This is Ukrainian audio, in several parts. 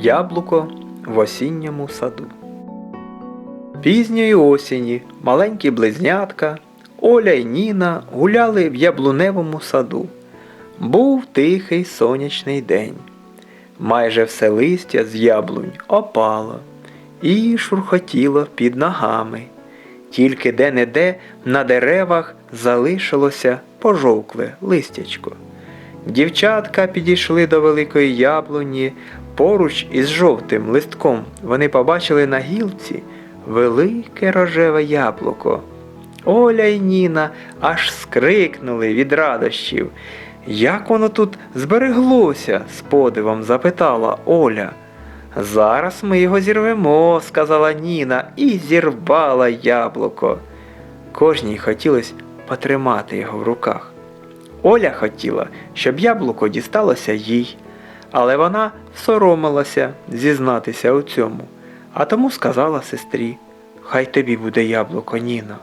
Яблуко в осінньому саду. Пізньої осені маленькі близнятка Оля й Ніна гуляли в яблуневому саду. Був тихий сонячний день. Майже все листя з яблунь опало і шурхотіло під ногами. Тільки де-не-де на деревах залишилося пожовкле листячко. Дівчатка підійшли до великої яблуні. Поруч із жовтим листком вони побачили на гілці велике рожеве яблуко. Оля й Ніна аж скрикнули від радощів. Як воно тут збереглося? з подивом запитала Оля. Зараз ми його зірвемо, сказала Ніна і зірвала яблуко. Кожній хотілося потримати його в руках. Оля хотіла, щоб яблуко дісталося їй, але вона соромилася зізнатися у цьому, а тому сказала сестрі, хай тобі буде яблуко, Ніно.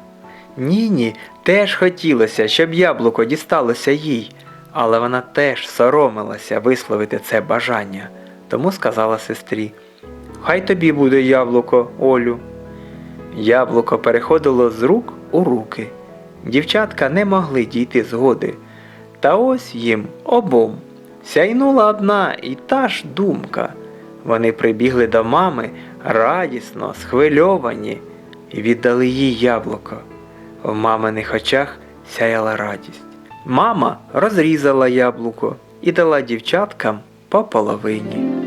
Ніні теж хотілося, щоб яблуко дісталося їй, але вона теж соромилася висловити це бажання, тому сказала сестрі, хай тобі буде яблуко, Олю. Яблуко переходило з рук у руки. Дівчатка не могли дійти згоди. Та ось їм обом сяйнула одна і та ж думка. Вони прибігли до мами радісно, схвильовані, і віддали їй яблуко. В маминих очах сяяла радість. Мама розрізала яблуко і дала дівчаткам по половині.